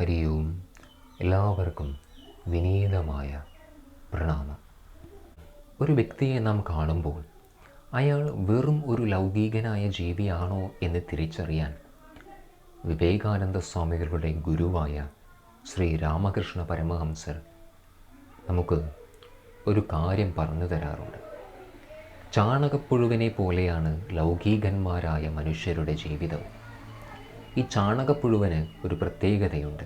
ഹരി ഓം എല്ലാവർക്കും വിനീതമായ പ്രണാമം. ഒരു വ്യക്തിയെ നാം കാണുമ്പോൾ അയാൾ വെറും ഒരു ലൗകികനായ ജീവിയാണോ എന്ന് തിരിച്ചറിയാൻ വിവേകാനന്ദ സ്വാമികളുടെ ഗുരുവായ ശ്രീ രാമകൃഷ്ണ പരമഹംസർ നമുക്ക് ഒരു കാര്യം പറഞ്ഞു തരാറുണ്ട്. ചാണകപ്പുഴുവിനെ പോലെയാണ് ലൗകികന്മാരായ മനുഷ്യരുടെ ജീവിതവും. ഈ ചാണകപ്പുഴുവിന് ഒരു പ്രത്യേകതയുണ്ട്.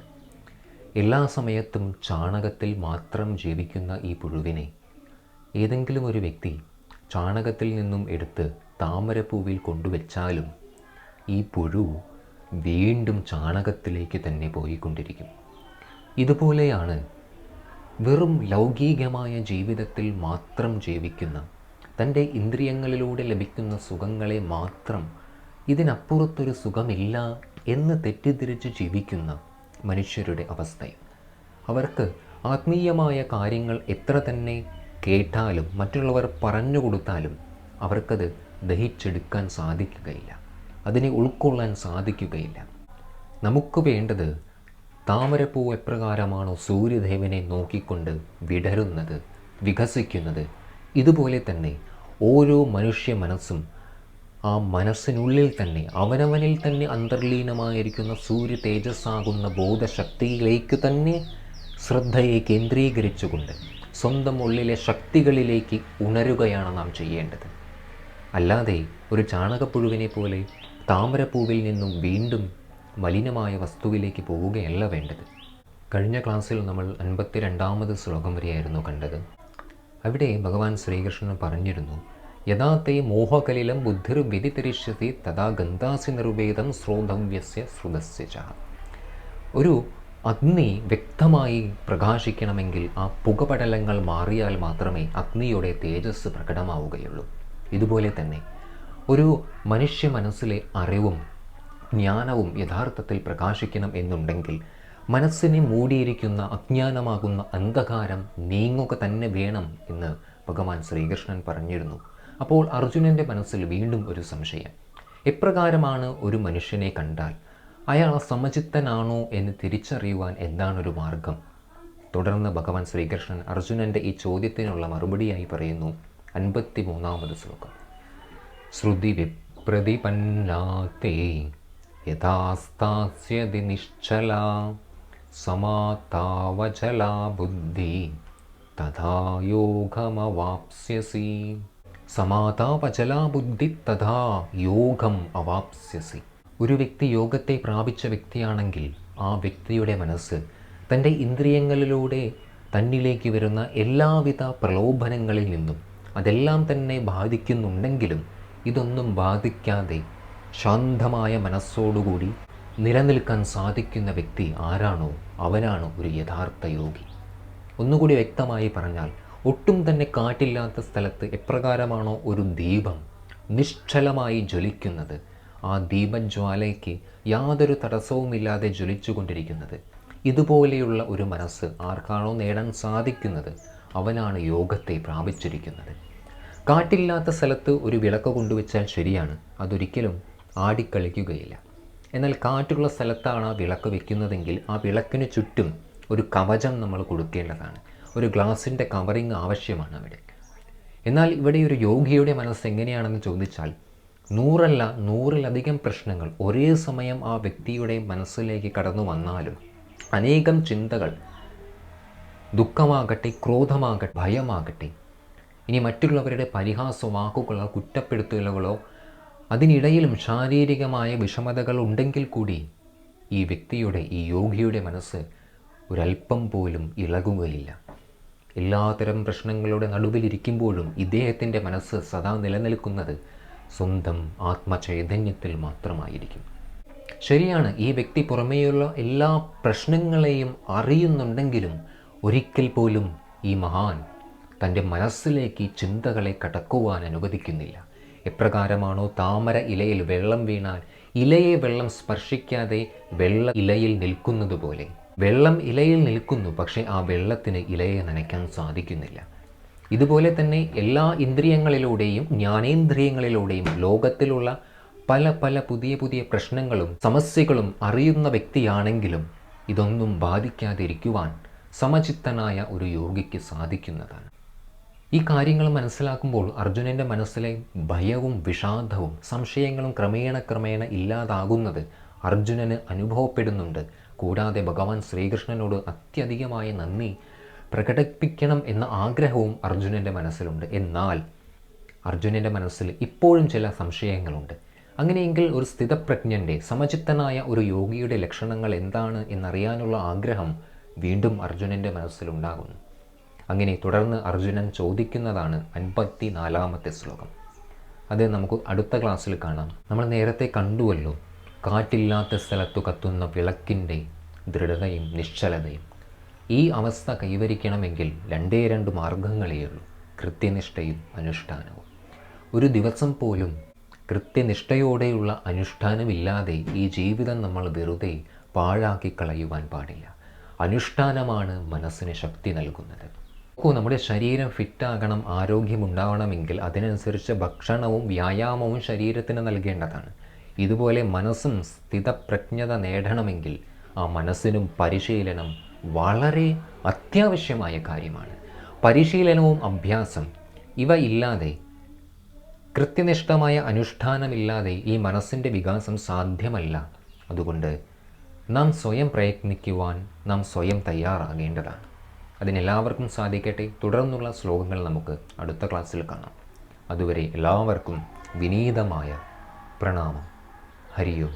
എല്ലാ സമയത്തും ചാണകത്തിൽ മാത്രം ജീവിക്കുന്ന ഈ പുഴുവിനെ ഏതെങ്കിലും ഒരു വ്യക്തി ചാണകത്തിൽ നിന്നും എടുത്ത് താമരപ്പൂവിൽ കൊണ്ടുവച്ചാലും ഈ പുഴു വീണ്ടും ചാണകത്തിലേക്ക് തന്നെ പോയിക്കൊണ്ടിരിക്കും. ഇതുപോലെയാണ് വെറും ലൗകികമായ ജീവിതത്തിൽ മാത്രം ജീവിക്കുന്ന തന്റെ ഇന്ദ്രിയങ്ങളിലൂടെ ലഭിക്കുന്ന സുഖങ്ങളെ മാത്രം ഇതിനപ്പുറത്തൊരു സുഖമില്ല എന്ന് തെറ്റിദ്ധരിച്ച് ജീവിക്കുന്ന മനുഷ്യരുടെ അവസ്ഥയും. അവർക്ക് ആത്മീയമായ കാര്യങ്ങൾ എത്ര തന്നെ കേട്ടാലും മറ്റുള്ളവർ പറഞ്ഞു കൊടുത്താലും അവർക്കത് ദഹിച്ചെടുക്കാൻ സാധിക്കുകയില്ല. അതിനെ ഉൾക്കൊള്ളാൻ സാധിക്കുകയില്ല. നമുക്ക് വേണ്ടത് താമരപ്പൂ എപ്രകാരമാണോ സൂര്യദേവനെ നോക്കിക്കൊണ്ട് വിടരുന്നത് വികസിക്കുന്നത്? ഇതുപോലെ തന്നെ ഓരോ മനുഷ്യ മനസ്സും ആ മനസ്സിനുള്ളിൽ തന്നെ അവനവനിൽ തന്നെ അന്തർലീനമായിരിക്കുന്ന സൂര്യ തേജസ്സാകുന്ന ബോധശക്തിയിലേക്ക് തന്നെ ശ്രദ്ധയെ കേന്ദ്രീകരിച്ചുകൊണ്ട് സ്വന്തം ഉള്ളിലെ ശക്തികളിലേക്ക് ഉണരുകയാണ് നാം ചെയ്യേണ്ടത്. അല്ലാതെ ഒരു ചാണകപ്പുഴുവിനെ പോലെ താമരപ്പൂവിൽ നിന്നും വീണ്ടും മലിനമായ വസ്തുവിലേക്ക് പോവുകയല്ല വേണ്ടത്. കഴിഞ്ഞ ക്ലാസ്സിൽ നമ്മൾ അൻപത്തി രണ്ടാമത് ശ്ലോകം വരെയായിരുന്നു കണ്ടത്. അവിടെ ഭഗവാൻ ശ്രീകൃഷ്ണൻ പറഞ്ഞിരുന്നു യഥാത്തെ മോഹകലിലം ബുദ്ധിർ വ്യതിരിഷ്യതി തഥാ ഗന്ധാസി നിർവേദം ശ്രോതവ്യസ്യ ശ്രുതസ്യ ച. ഒരു അഗ്നി വ്യക്തമായി പ്രകാശിക്കണമെങ്കിൽ ആ പുകപടലങ്ങൾ മാറിയാൽ മാത്രമേ അഗ്നിയുടെ തേജസ് പ്രകടമാവുകയുള്ളൂ. ഇതുപോലെ തന്നെ ഒരു മനുഷ്യ മനസ്സിലെ അറിവും ജ്ഞാനവും യഥാർത്ഥത്തിൽ പ്രകാശിക്കണം എന്നുണ്ടെങ്കിൽ മനസ്സിനെ മൂടിയിരിക്കുന്ന അജ്ഞാനമാകുന്ന അന്ധകാരം നീങ്ങുക തന്നെ വേണം എന്ന് ഭഗവാൻ ശ്രീകൃഷ്ണൻ പറഞ്ഞിരുന്നു. അപ്പോൾ അർജുനന്റെ മനസ്സിൽ വീണ്ടും ഒരു സംശയം. എപ്രകാരമാണ് ഒരു മനുഷ്യനെ കണ്ടാൽ? അയാൾ സമചിത്തനാണോ എന്ന് തിരിച്ചറിയുവാൻ എന്താണൊരു മാർഗം? തുടർന്ന് ഭഗവാൻ ശ്രീകൃഷ്ണൻ അർജുനന്റെ ഈ ചോദ്യത്തിനുള്ള മറുപടിയായി പറയുന്നു. അൻപത്തി മൂന്നാമത് ശ്ലോകം. ശ്രുതി വിപ്രതിപന്നാത്തേ നിശ്ചല സമാതാവചലാ ബുദ്ധി തഥാ യോഗമവാപ്സ്യസി. സമാതാവചലാ ബുദ്ധി തഥാ യോഗം അവാപ്സ്യസി. ഒരു വ്യക്തി യോഗത്തെ പ്രാപിച്ച വ്യക്തിയാണെങ്കിൽ ആ വ്യക്തിയുടെ മനസ്സ് തന്റെ ഇന്ദ്രിയങ്ങളിലൂടെ തന്നിലേക്ക് വരുന്ന എല്ലാവിധ പ്രലോഭനങ്ങളിൽ നിന്നും അതെല്ലാം തന്നെ ബാധിക്കുന്നുണ്ടെങ്കിലും ഇതൊന്നും ബാധിക്കാതെ ശാന്തമായ മനസ്സോടുകൂടി നിലനിൽക്കാൻ സാധിക്കുന്ന വ്യക്തി ആരാണോ അവനാണ് ഒരു യഥാർത്ഥ യോഗി. ഒന്നുകൂടി വ്യക്തമായി പറഞ്ഞാൽ ഒട്ടും തന്നെ കാറ്റില്ലാത്ത സ്ഥലത്ത് എപ്രകാരമാണോ ഒരു ദീപം നിശ്ചലമായി ജ്വലിക്കുന്നത്? ആ ദീപജ്വാലയ്ക്ക് യാതൊരു തടസ്സവുമില്ലാതെ ജ്വലിച്ചുകൊണ്ടിരിക്കുന്നത്. ഇതുപോലെയുള്ള ഒരു മനസ്സ് ആർക്കാണോ നേടാൻ സാധിക്കുന്നത്? അവനാണ് യോഗത്തെ പ്രാപിച്ചിരിക്കുന്നത്. കാറ്റില്ലാത്ത സ്ഥലത്ത് ഒരു വിളക്ക് കൊണ്ടുവച്ചാൽ ശരിയാണ്. അതൊരിക്കലും ആടിക്കളിക്കുകയില്ല. എന്നാൽ കാറ്റുള്ള സ്ഥലത്താണ് ആ വിളക്ക് വെക്കുന്നതെങ്കിൽ ആ വിളക്കിന് ചുറ്റും ഒരു കവചം നമ്മൾ കൊടുക്കേണ്ടതാണ്. ഒരു ഗ്ലാസിന്റെ കവറിങ് ആവശ്യമാണ് അവിടെ എന്നാൽ ഇവിടെ ഒരു യോഗിയുടെ മനസ്സ് എങ്ങനെയാണെന്ന് ചോദിച്ചാൽ നൂറല്ല നൂറിലധികം പ്രശ്നങ്ങൾ ഒരേ സമയം ആ വ്യക്തിയുടെ മനസ്സിലേക്ക് കടന്നു വന്നാലും അനേകം ചിന്തകൾ ദുഃഖമാകട്ടെ ക്രോധമാകട്ടെ ഭയമാകട്ടെ ഇനി മറ്റുള്ളവരുടെ പരിഹാസ വാക്കുകളോ കുറ്റപ്പെടുത്തലുകളോ അതിനിടയിലും ശാരീരികമായ വിഷമതകൾ ഉണ്ടെങ്കിൽ കൂടി ഈ വ്യക്തിയുടെ ഈ യോഗിയുടെ മനസ്സ് ഒരല്പം പോലും ഇളകുകയില്ല. എല്ലാത്തരം പ്രശ്നങ്ങളുടെ നടുവിലിരിക്കുമ്പോഴും ഇദ്ദേഹത്തിന്റെ മനസ്സ് സദാ നിലനിൽക്കുന്നത് സ്വന്തം ആത്മചൈതന്യത്തിൽ മാത്രമായിരിക്കും. ശരിയാണ് ഈ വ്യക്തി പുറമേയുള്ള എല്ലാ പ്രശ്നങ്ങളെയും അറിയുന്നുണ്ടെങ്കിലും ഒരിക്കൽ പോലും ഈ മഹാൻ തന്റെ മനസ്സിലേക്ക് ചിന്തകളെ കടക്കുവാൻ അനുവദിക്കുന്നില്ല. എപ്രകാരമാണോ താമര ഇലയിൽ വെള്ളം വീണാൽ ഇലയെ വെള്ളം സ്പർശിക്കാതെ വെള്ള ഇലയിൽ നിൽക്കുന്നത് പോലെ വെള്ളം ഇലയിൽ നിൽക്കുന്നു പക്ഷേ ആ വെള്ളത്തിന് ഇലയെ നനയ്ക്കാൻ സാധിക്കുന്നില്ല. ഇതുപോലെ തന്നെ എല്ലാ ഇന്ദ്രിയങ്ങളിലൂടെയും ജ്ഞാനേന്ദ്രിയങ്ങളിലൂടെയും ലോകത്തിലുള്ള പല പല പുതിയ പുതിയ പ്രശ്നങ്ങളും സമസ്യകളും അറിയുന്ന വ്യക്തിയാണെങ്കിലും ഇതൊന്നും ബാധിക്കാതിരിക്കുവാൻ സമചിത്തനായ ഒരു യോഗിക്ക് സാധിക്കുന്നതാണ്. ഈ കാര്യങ്ങൾ മനസ്സിലാക്കുമ്പോൾ അർജുനന്റെ മനസ്സിലെ ഭയവും വിഷാദവും സംശയങ്ങളും ക്രമേണ ക്രമേണ ഇല്ലാതാകുന്നത് അർജുനന് അനുഭവപ്പെടുന്നുണ്ട്. കൂടാതെ ഭഗവാൻ ശ്രീകൃഷ്ണനോട് അത്യധികമായ നന്ദി പ്രകടിപ്പിക്കണം എന്ന ആഗ്രഹവും അർജുനന്റെ മനസ്സിലുണ്ട്. എന്നാൽ അർജുനന്റെ മനസ്സിൽ ഇപ്പോഴും ചില സംശയങ്ങളുണ്ട്. അങ്ങനെയെങ്കിൽ ഒരു സ്ഥിതപ്രജ്ഞന്റെ സമചിത്തനായ ഒരു യോഗിയുടെ ലക്ഷണങ്ങൾ എന്താണ് എന്നറിയാനുള്ള ആഗ്രഹം വീണ്ടും അർജുനന്റെ മനസ്സിലുണ്ടാകുന്നു. അങ്ങനെ തുടർന്ന് അർജുനൻ ചോദിക്കുന്നതാണ് അൻപത്തി നാലാമത്തെ ശ്ലോകം. അത് നമുക്ക് അടുത്ത ക്ലാസ്സിൽ കാണാം. നമ്മൾ നേരത്തെ കണ്ടുവല്ലോ കാറ്റില്ലാത്ത സ്ഥലത്തു കത്തുന്ന വിളക്കിന്റെ ദൃഢതയും നിശ്ചലതയും. ഈ അവസ്ഥ കൈവരിക്കണമെങ്കിൽ രണ്ടേ രണ്ട് മാർഗങ്ങളേ ഉള്ളൂ. കൃത്യനിഷ്ഠയും അനുഷ്ഠാനവും. ഒരു ദിവസം പോലും കൃത്യനിഷ്ഠയോടെയുള്ള അനുഷ്ഠാനമില്ലാതെ ഈ ജീവിതം നമ്മൾ വെറുതെ പാഴാക്കി കളയുവാൻ പാടില്ല. അനുഷ്ഠാനമാണ് മനസ്സിന് ശക്തി നൽകുന്നത്. നോക്കൂ നമ്മുടെ ശരീരം ഫിറ്റാകണം ആരോഗ്യമുണ്ടാവണമെങ്കിൽ അതിനനുസരിച്ച് ഭക്ഷണവും വ്യായാമവും ശരീരത്തിന് നൽകേണ്ടതാണ്. ഇതുപോലെ മനസ്സും സ്ഥിതപ്രജ്ഞത നേടണമെങ്കിൽ ആ മനസ്സിനും പരിശീലനം വളരെ അത്യാവശ്യമായ കാര്യമാണ്. പരിശീലനവും അഭ്യാസം ഇവ ഇല്ലാതെ കൃത്യനിഷ്ഠമായ അനുഷ്ഠാനമില്ലാതെ ഈ മനസ്സിന്റെ വികാസം സാധ്യമല്ല. അതുകൊണ്ട് നാം സ്വയം പ്രയത്നിക്കുവാൻ നാം സ്വയം തയ്യാറാകേണ്ടതാണ്. അതിനെല്ലാവർക്കും സാധിക്കട്ടെ. തുടർന്നുള്ള ശ്ലോകങ്ങൾ നമുക്ക് അടുത്ത ക്ലാസ്സിൽ കാണാം. അതുവരെ എല്ലാവർക്കും വിനീതമായ പ്രണാമം. ഹരിയോ